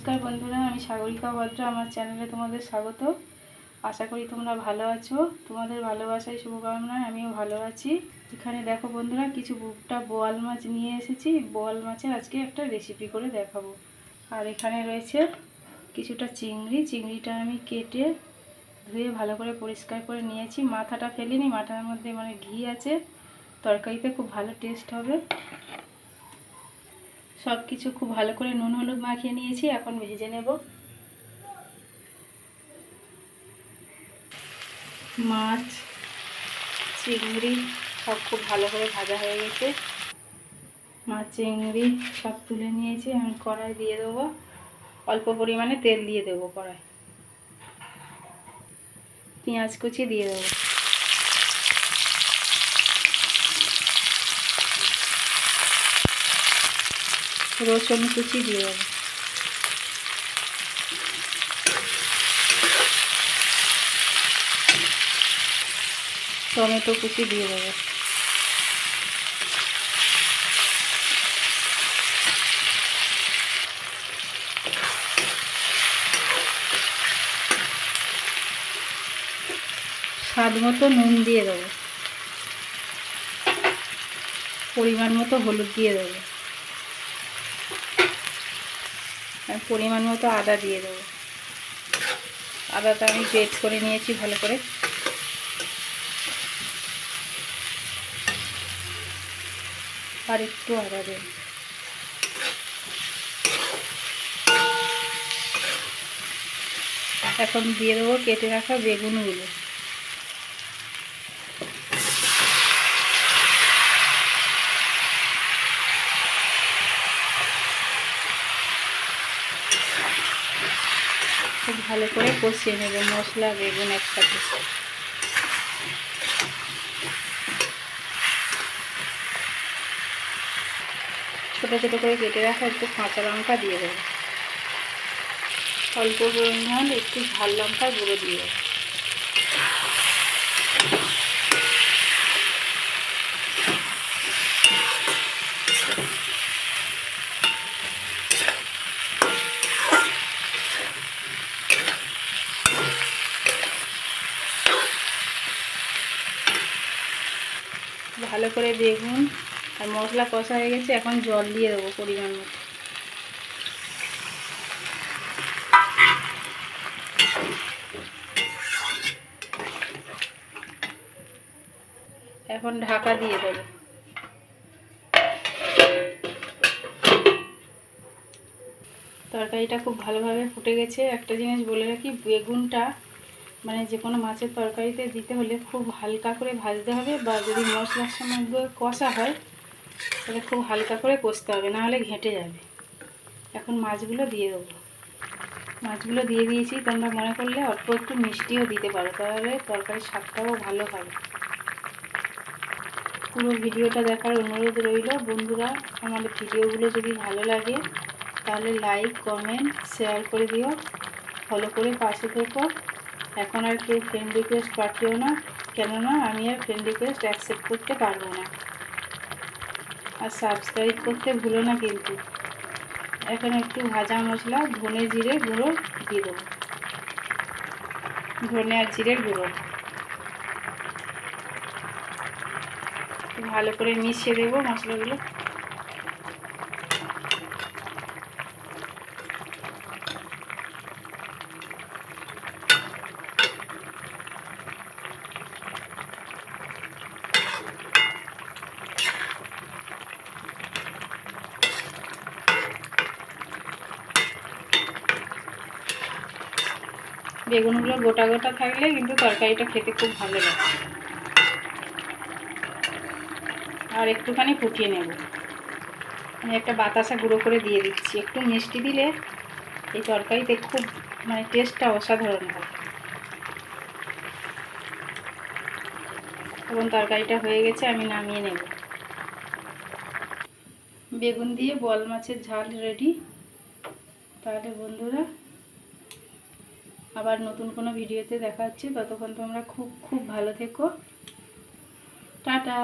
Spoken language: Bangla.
নমস্কার বন্ধুরা, আমি সাগরিকা ভদ্র আমার চ্যানেলে তোমাদের স্বাগত। আশা করি তোমরা ভালো আছো। তোমাদের ভালোবাসায় শুভকামনায় আমিও ভালো আছি। এখানে দেখো বন্ধুরা, কিছু বুকটা বোয়াল মাছ নিয়ে এসেছি। বোয়াল মাছের আজকে একটা রেসিপি করে দেখাবো। আর এখানে রয়েছে কিছুটা চিংড়ি। চিংড়িটা আমি কেটে ধুয়ে ভালো করে পরিষ্কার করে নিয়েছি। মাথাটা ফেলিনি, মাথার মধ্যে মানে ঘি আছে। তরকারিতে খুব ভালো টেস্ট হবে। সব কিছু খুব ভালো করে নুন, হলুদ মাখিয়ে নিয়েছি, এখন ভেজে নেব। মাছ, চিংড়ি, সব খুব ভালো করে ভাজা হয়ে গেছে। মাছ, চিংড়ি সব তুলে নিয়েছি, আমি কড়াই দিয়ে দেবো। অল্প পরিমাণে তেল দিয়ে দেবো কড়াই। পেঁয়াজ কুচি দিয়ে দেবো। রসুন কুচি দিয়ে দেবো। টমেটো কুচি দিয়ে দেবো। স্বাদ মতো নুন দিয়ে দেবো। পরিমাণ মতো হলুদ দিয়ে দেবো আর পরিমাণ মতো আদা দিয়ে দেবো। আদাটা আমি গ্রেট করে নিয়েছি ভালো করে। আর একটু আদা দেব। এখন দিয়ে দেবো কেটে রাখা বেগুনগুলো। খুব ভালো করে কষিয়ে নেব, মশলা, বেগুন একসাথে ছোটো ছোটো করে কেটে রাখা একটু কাঁচা লঙ্কা দিয়ে দেবো। অল্প পরিমাণ একটু ঝাল লঙ্কা গুঁড়ো দিয়ে দেবো। ভালো করে বেগুন আর মশলা কষা হয়ে গেছে, এখন জল দিয়ে দেবো পরিমাণ মতো। এখন ঢাকা দিয়ে দেবো। তরকারিটা খুব ভালোভাবে ফুটে গেছে। একটা জিনিস বলে রাখি, বেগুনটা মানে যে কোনো মাছের তরকারিতে দিতে হলে খুব হালকা করে ভাজতে হবে বা যদি মশলার সঙ্গে কষা হয়, তাহলে খুব হালকা করে কষতে হবে, নাহলে ঘেঁটে যাবে। এখন মাছগুলো দিয়ে দেবো। মাছগুলো দিয়ে দিয়েছি, তোমরা মনে করলে অল্প একটু মিষ্টিও দিতে পারো, তাহলে তরকারির স্বাদটাও ভালো হবে। পুরো ভিডিওটা দেখার অনুরোধ রইল, বন্ধুরা আমার ভিডিওগুলো যদি ভালো লাগে, তাহলে লাইক, কমেন্ট, শেয়ার করে দিও। ফলো করে পাশে থেকো। এখন আর কেউ ফ্রেন্ড রিকোয়েস্ট পাঠিও না, কেননা আমি আর ফ্রেন্ড রিকোয়েস্ট অ্যাকসেপ্ট করতে পারব না। আর সাবস্ক্রাইব করতে ভুলো না কিন্তু। এখন একটু ভাজা মশলা, ধনে জিরে গুঁড়ো দিয়ে দেবো। ধনে আর জিরের গুঁড়ো। ভালো করে মিশিয়ে দেবো মশলাগুলো। বেগুনগুলো গোটা গোটা থাকলে কিন্তু তরকারিটা খেতে খুব ভালো লাগে। আর একটুখানি ফুটিয়ে নেব। আমি একটা বাতাসা গুঁড়ো করে দিয়ে দিচ্ছি। একটু মিষ্টি দিলে এই তরকারিতে খুব মানে টেস্টটা অসাধারণ হয়। এবং তরকারিটা হয়ে গেছে, আমি নামিয়ে নেব। বেগুন দিয়ে বল মাছের ঝাল রেডি। তাহলে বন্ধুরা আবার নতুন কোনো ভিডিওতে দেখা হচ্ছে। ততক্ষণ তোমরা খুব খুব ভালো থেকো। টাটা।